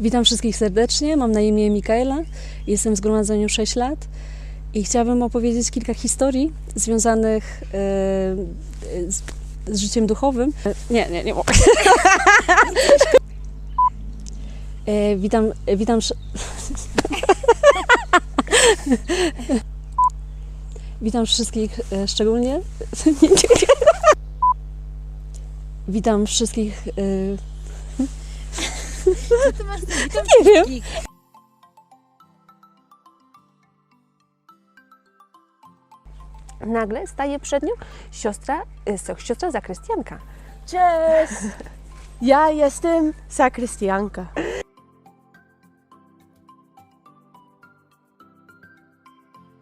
Witam wszystkich serdecznie. Mam na imię Mikaela. Jestem w zgromadzeniu 6 lat i chciałabym opowiedzieć kilka historii związanych e, z, z życiem duchowym. E, Nie, nie, nie mogę. E, witam, witam. Witam wszystkich szczególnie. Nie, nie, nie. Witam wszystkich. e, Nie wiem. Nagle staje przed nią siostra, y, siostra zakrystianka. Cześć! Ja jestem sakrystianka.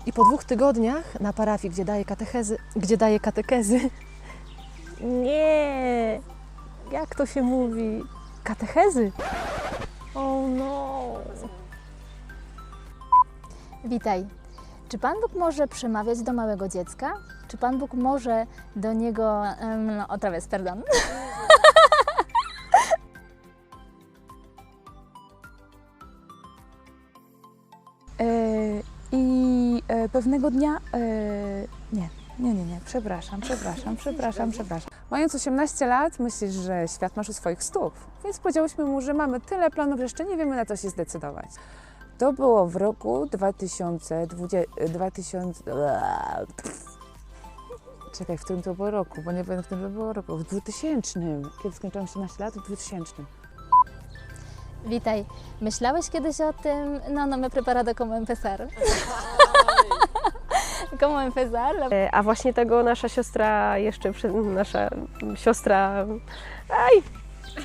I po dwóch tygodniach na parafii, gdzie daje katechezy, gdzie daje katekezy, nie, jak to się mówi, katechezy. Oh no. Witaj. Czy Pan Bóg może przemawiać do małego dziecka? Czy Pan Bóg może do niego. Um, otra vez, perdón. I e, pewnego dnia. E, nie, nie, nie, nie, przepraszam, przepraszam, przepraszam, przepraszam. Mając 18 lat, myślisz, że świat masz u swoich stóp. Więc powiedziałyśmy mu, że mamy tyle planów, że jeszcze nie wiemy na co się zdecydować. To było w roku 2020. 2000, czekaj, w którym to było roku? Bo nie wiem, w którym to było roku. W 2000. Kiedy skończyłam 18 lat? W 2000. Witaj. Myślałeś kiedyś o tym? No, no me preparado como empezar. como empezar? La- E, A właśnie tego nasza siostra jeszcze, nasza siostra, aj,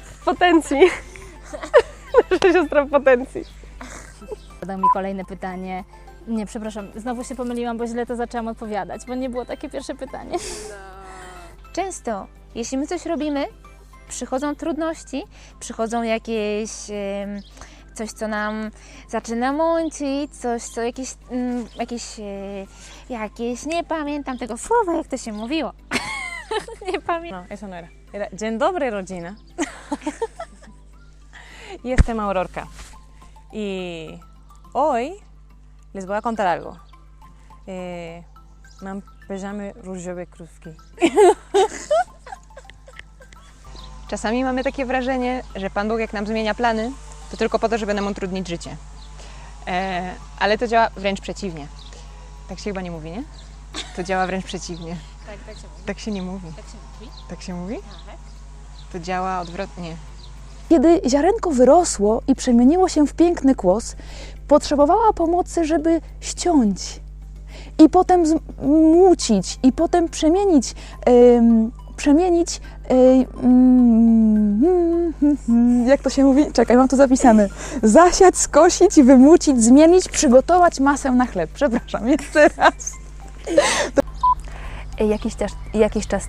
w potencji. nasza siostra w potencji. Zadał mi kolejne pytanie. Nie, przepraszam, znowu się pomyliłam, bo źle to zaczęłam odpowiadać, bo nie było takie pierwsze pytanie. Często, jeśli my coś robimy, przychodzą trudności, przychodzą jakieś em, coś, co nam zaczyna mącić, coś, co jakieś, mm, jakieś, e, jakieś, nie pamiętam tego słowa, jak to się mówiło. nie pamiętam. No, eso no era. Era Dzień dobry, rodzina. Jestem Aurorka. Y hoy les voy a contar algo. Eh, mam piżamy różowe krówki. Czasami mamy takie wrażenie, że Pan Bóg jak nam zmienia plany, to tylko po to, żeby nam utrudnić życie. E, ale to działa wręcz przeciwnie. Tak się chyba nie mówi, nie? To działa wręcz przeciwnie. Tak, tak się mówi. Tak się nie mówi. Tak się mówi. Tak się mówi? To działa odwrotnie. Kiedy ziarenko wyrosło i przemieniło się w piękny kłos, potrzebowała pomocy, żeby ściąć i potem zmucić i potem przemienić, em, przemienić, mm, jak to się mówi? Czekaj, mam to zapisane. Zasiać, skosić, wymucić, zmienić, przygotować masę na chleb. Przepraszam, jeszcze raz. E, Jakiś czas, jakiś czas,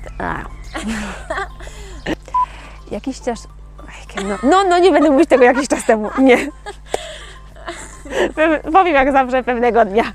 jakiś czas, no, no, no nie będę mówić tego jakiś czas temu, nie. Powiem jak zawsze pewnego dnia.